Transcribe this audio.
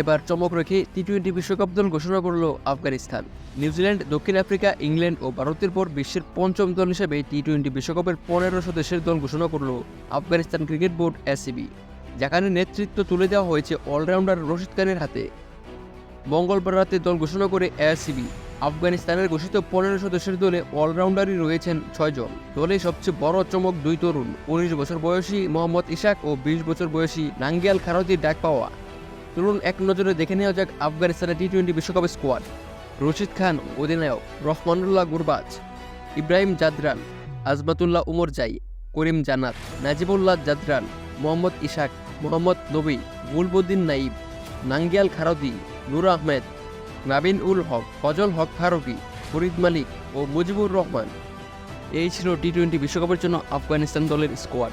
এবার চমক রেখে টি টোয়েন্টি বিশ্বকাপ দল ঘোষণা করল আফগানিস্তান। নিউজিল্যান্ড, দক্ষিণ আফ্রিকা, ইংল্যান্ড ও ভারতের পর বিশ্বের পঞ্চম দল হিসেবে টি টোয়েন্টি বিশ্বকাপের পনেরো দেশের দল ঘোষণা করল আফগানিস্তান ক্রিকেট বোর্ড এসিবি যেখানে নেতৃত্ব তুলে দেওয়া হয়েছে অলরাউন্ডার রশিদ খানের হাতে। মঙ্গলবার রাতে দল ঘোষণা করে এআরসিবি আফগানিস্তানের ঘোষিত পনেরো সদস্যের দলে অলরাউন্ডারই রয়েছেন ছয়জন দলে সবচেয়ে বড় চমক দুই তরুণ, উনিশ বছর বয়সী মোহাম্মদ ইশাক ও বিশ বছর বয়সী নাঙ্গিয়াল খারতির ডাক পাওয়া। তরুণ এক নজরে দেখে নেওয়া যাক আফগানিস্তানের টি টোয়েন্টি বিশ্বকাপের স্কোয়াড। রশিদ খান, অধিনায়ক রহমানুল্লাহ গুরবাজ, ইব্রাহিম জাদরান, আজমাতুল্লাহ উমর জাই, করিম জানাত নাজিবুল্লাহ জাদরান, মোহাম্মদ ইশাক, মোহাম্মদ নবী, গুলবুদ্দিন নাইব নাঙ্গিয়াল খারদি নুর আহমেদ, নাবিন উল হক, ফজল হক ফারুকি ফরিদ মালিক ও মুজিবুর রহমান। এই ছিল টি টোয়েন্টি বিশ্বকাপের জন্য আফগানিস্তান দলের স্কোয়াড।